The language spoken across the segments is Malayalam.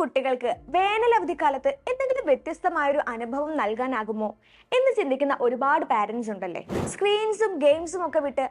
കുട്ടികൾക്ക് വേനൽ അവധിക്കാലത്ത് എന്തെങ്കിലും വ്യത്യസ്തമായ ഒരു അനുഭവം നൽകാനാകുമോ എന്ന് ചിന്തിക്കുന്ന ഒരുപാട് പാരന്റ്സ് ഉണ്ടല്ലേ? സ്ക്രീൻസും ഗെയിംസും ഒക്കെ വിട്ട്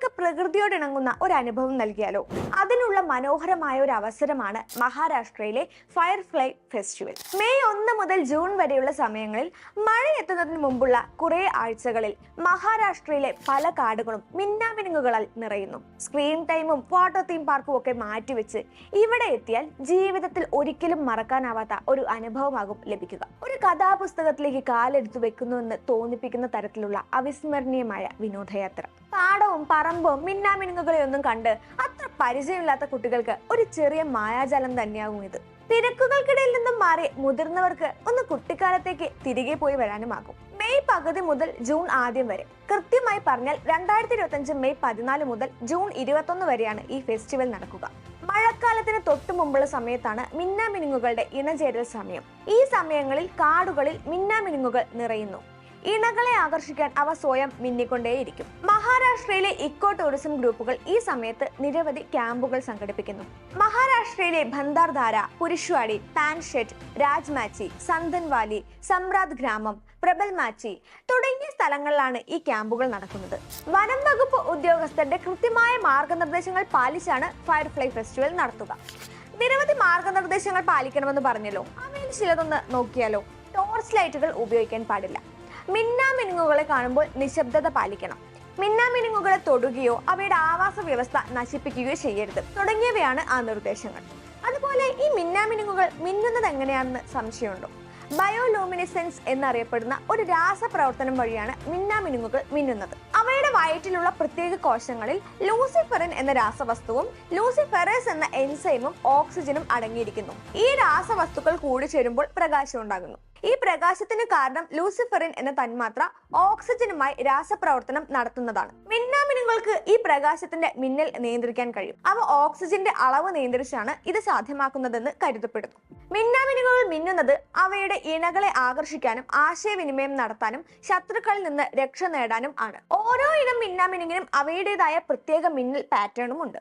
അവർക്ക് പ്രകൃതിയോട് ഇണങ്ങുന്ന ഒരു അനുഭവം നൽകിയാലോ? അതിനുള്ള മനോഹരമായ ഒരു അവസരമാണ് മഹാരാഷ്ട്രയിലെ ഫയർഫ്ലൈ ഫെസ്റ്റിവൽ. മെയ് ഒന്ന് മുതൽ ജൂൺ വരെയുള്ള സമയങ്ങളിൽ മഴ എത്തുന്നതിന് മുമ്പുള്ള കുറെ ആഴ്ചകളിൽ മഹാരാഷ്ട്രയിലെ പല കാടുകളും മിന്നാമിനുങ്ങുകളാൽ നിറയുന്നു. സ്ക്രീൻ ടൈമും വാട്ടർ തീം പാർക്കും ഒക്കെ മാറ്റിവെച്ച് ഇവിടെ എത്തിയാൽ ജീവിതത്തിൽ ഒരിക്കലും മറക്കാനാവാത്ത ഒരു അനുഭവമാകും ലഭിക്കുക. ഒരു കഥാപുസ്തകത്തിലേക്ക് കാലെടുത്തു വെക്കുന്നുവെന്ന് തോന്നിപ്പിക്കുന്ന തരത്തിലുള്ള അവിസ്മരണീയമായ വിനോദയാത്ര. പാടവും പറമ്പും മിന്നാമിനുങ്ങുകളെയൊന്നും കണ്ട് അത്ര പരിചയമില്ലാത്ത കുട്ടികൾക്ക് ഒരു ചെറിയ മായാജാലം തന്നെയാകും ഇത്. തിരക്കുകൾക്കിടയിൽ നിന്നും മാറി മുതിർന്നവർക്ക് ഒന്ന് കുട്ടിക്കാലത്തേക്ക് തിരികെ പോയി വരാനുമാകും. മെയ് പകുതി മുതൽ ജൂൺ ആദ്യം വരെ. കൃത്യമായി പറഞ്ഞാൽ രണ്ടായിരത്തി ഇരുപത്തി അഞ്ച് മെയ് പതിനാല് മുതൽ ജൂൺ ഇരുപത്തൊന്ന് വരെയാണ് ഈ ഫെസ്റ്റിവൽ നടക്കുക. മഴക്കാലത്തിന് തൊട്ടു മുമ്പുള്ള സമയത്താണ് മിന്നാമിനുങ്ങുകളുടെ ഇണചേരൽ സമയം. ഈ സമയങ്ങളിൽ കാടുകളിൽ മിന്നാമിനുങ്ങുകൾ നിറയുന്നു. ഇണകളെ ആകർഷിക്കാൻ അവ സ്വയം മിന്നിക്കൊണ്ടേയിരിക്കും. മഹാരാഷ്ട്രയിലെ ഇക്കോ ടൂറിസം ഗ്രൂപ്പുകൾ ഈ സമയത്ത് നിരവധി ക്യാമ്പുകൾ സംഘടിപ്പിക്കുന്നു. മഹാരാഷ്ട്രയിലെ ഭന്താർധാര പുരുഷ്വാടി പാൻഷെറ്റ് രാജ്മാച്ചി സന്തൻവാലി സമ്രാത് ഗ്രാമം പ്രബൽമാച്ചി തുടങ്ങിയ സ്ഥലങ്ങളിലാണ് ഈ ക്യാമ്പുകൾ നടക്കുന്നത്. വനം വകുപ്പ് ഉദ്യോഗസ്ഥരുടെ കൃത്യമായ മാർഗനിർദ്ദേശങ്ങൾ പാലിച്ചാണ് ഫയർഫ്ലൈ ഫെസ്റ്റിവൽ നടത്തുക. നിരവധി മാർഗനിർദ്ദേശങ്ങൾ പാലിക്കണമെന്ന് പറഞ്ഞല്ലോ. അവയിൽ ചിലതൊന്ന് നോക്കിയാലോ? ടോർച്ച് ലൈറ്റുകൾ ഉപയോഗിക്കാൻ പാടില്ല. മിന്നാമിനുങ്ങുകളെ കാണുമ്പോൾ നിശബ്ദത പാലിക്കണം. മിന്നാമിനുങ്ങുകളെ തൊടുകയോ അവയുടെ ആവാസ വ്യവസ്ഥ നശിപ്പിക്കുകയോ ചെയ്യരുത്. തുടങ്ങിയവയാണ് ആ നിർദ്ദേശങ്ങൾ. അതുപോലെ ഈ മിന്നാമിനുങ്ങുകൾ മിന്നുന്നത് എങ്ങനെയാണെന്ന് സംശയമുണ്ടോ? ബയോലൂമിനിസെൻസ് എന്നറിയപ്പെടുന്ന ഒരു രാസപ്രവർത്തനം വഴിയാണ് മിന്നാമിനുങ്ങുകൾ മിന്നുന്നത്. അവയുടെ വയറ്റിലുള്ള പ്രത്യേക കോശങ്ങളിൽ ലൂസിഫെറിൻ എന്ന രാസവസ്തുവും ലൂസിഫെറസ് എന്ന എൻസൈമും ഓക്സിജനും അടങ്ങിയിരിക്കുന്നു. ഈ രാസവസ്തുക്കൾ കൂടിച്ചേരുമ്പോൾ പ്രകാശം ഉണ്ടാകുന്നു. ഈ പ്രകാശത്തിന് കാരണം ലൂസിഫറിൻ എന്ന തന്മാത്ര ഓക്സിജനുമായി രാസപ്രവർത്തനം നടത്തുന്നതാണ്. മിന്നാമിനുകൾക്ക് ഈ പ്രകാശത്തിന്റെ മിന്നൽ നിയന്ത്രിക്കാൻ കഴിയും. അവ ഓക്സിജന്റെ അളവ് നിയന്ത്രിച്ചാണ് ഇത് സാധ്യമാക്കുന്നതെന്ന് കരുതപ്പെടുന്നു. മിന്നാമിനുകൾ മിന്നുന്നത് അവയുടെ ഇണകളെ ആകർഷിക്കാനും ആശയവിനിമയം നടത്താനും ശത്രുക്കളിൽ നിന്ന് രക്ഷ നേടാനും ആണ്. ഓരോ ഇനം മിന്നാമിനുങ്ങിനും അവയുടേതായ പ്രത്യേക മിന്നൽ പാറ്റേണും ഉണ്ട്.